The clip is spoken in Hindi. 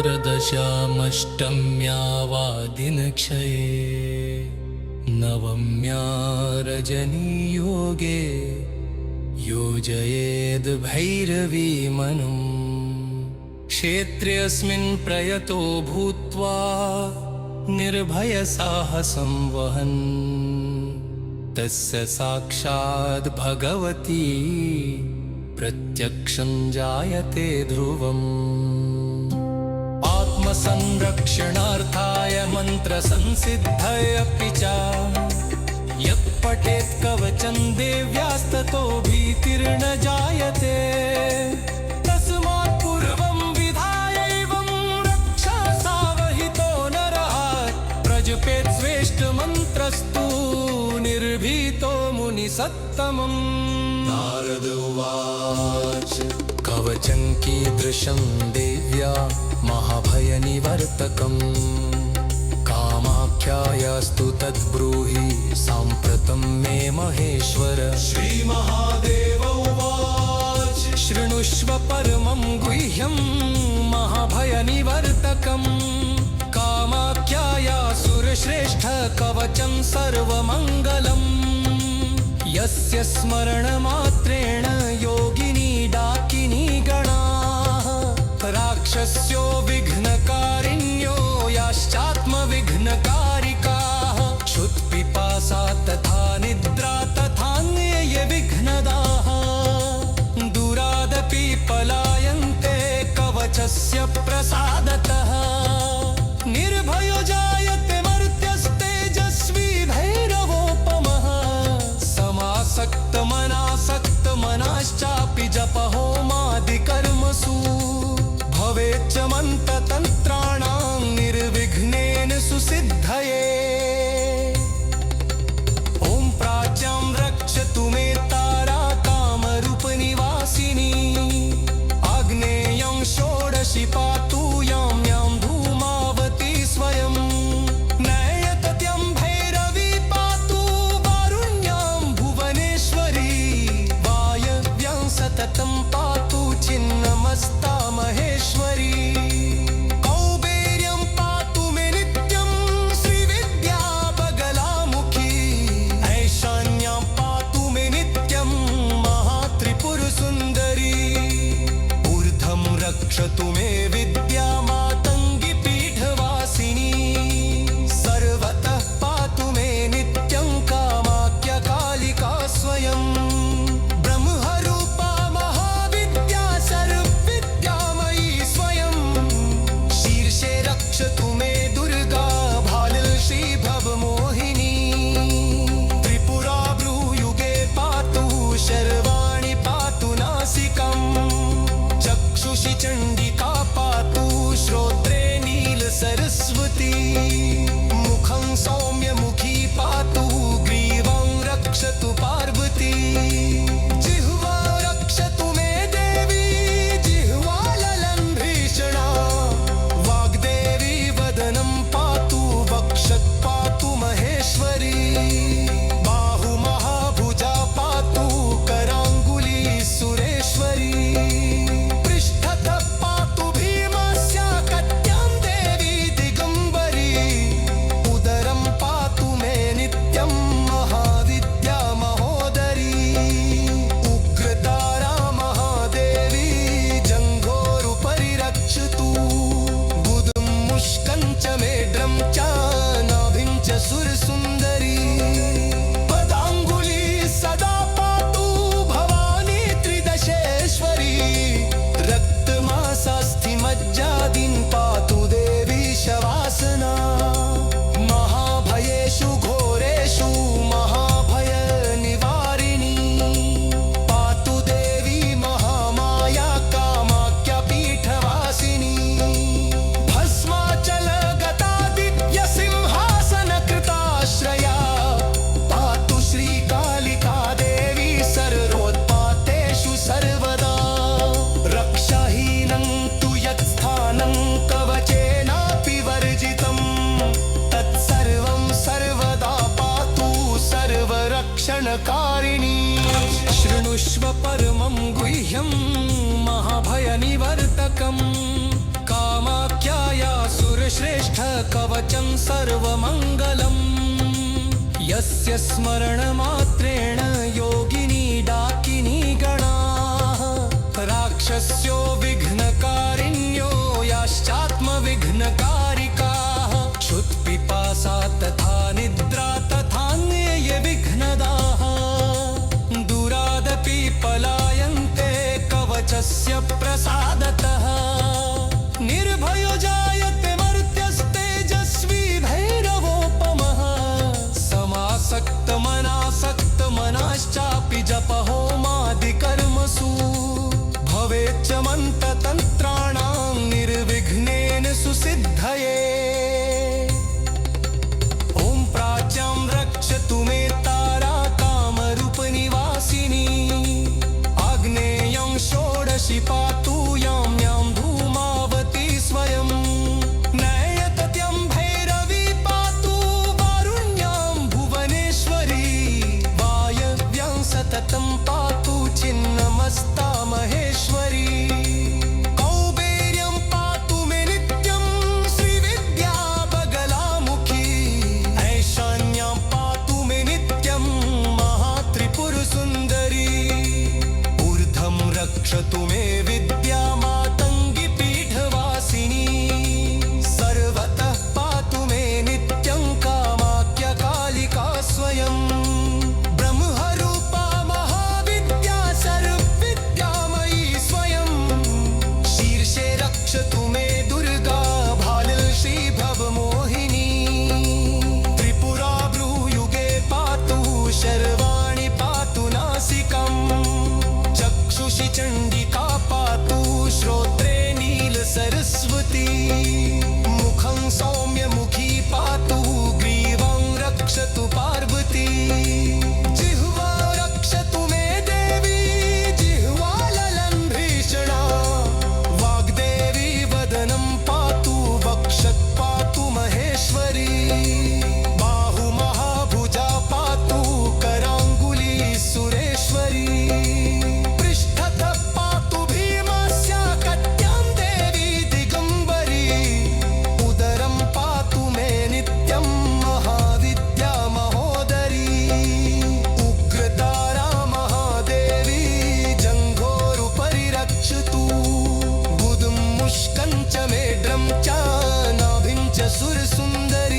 दशमष्टम्यावादिनक्षये नवम्या रजनीयोगे योजयेद् भैरवीमनुम् क्षेत्रेऽस्मिन् प्रयतो भूत्वा निर्भयसाहसं वहन्। तस्य साक्षाद् भगवती प्रत्यक्षं जायते ध्रुवम्। संरक्षणार्थाय मन्त्रसंसिद्धयपि च। यत्पठेत् कवचं देव्यास्ततो भीतिर्न जायते तस्मात् पूर्वं विधायैवं रक्षा नारद उवाच। कवचङ्कीदृशं देव्या महाभयनिवर्तकम्। कामाख्यायास्तु तद्ब्रूहि साम्प्रतं मे महेश्वर। श्रीमहादेव उवाच। शृणुष्व परमं गुह्यं महाभयनिवर्तकम्। कामाख्याया सुरश्रेष्ठ कवचं सर्वमङ्गलम्। यस्य स्मरणमात्रेण यो विश्वपरमं गुह्यं महाभयनिवर्तकम् कामाख्याया सुरश्रेष्ठ कवचं सर्वमङ्गलम् यस्य स्मरणमात्रेण योगिनी डाकिनी गणाः। राक्षस्यो कवचस्य deixa tu me मुखं सौम्यमुखी पातु ग्रीवं रक्षतु சுந்தரி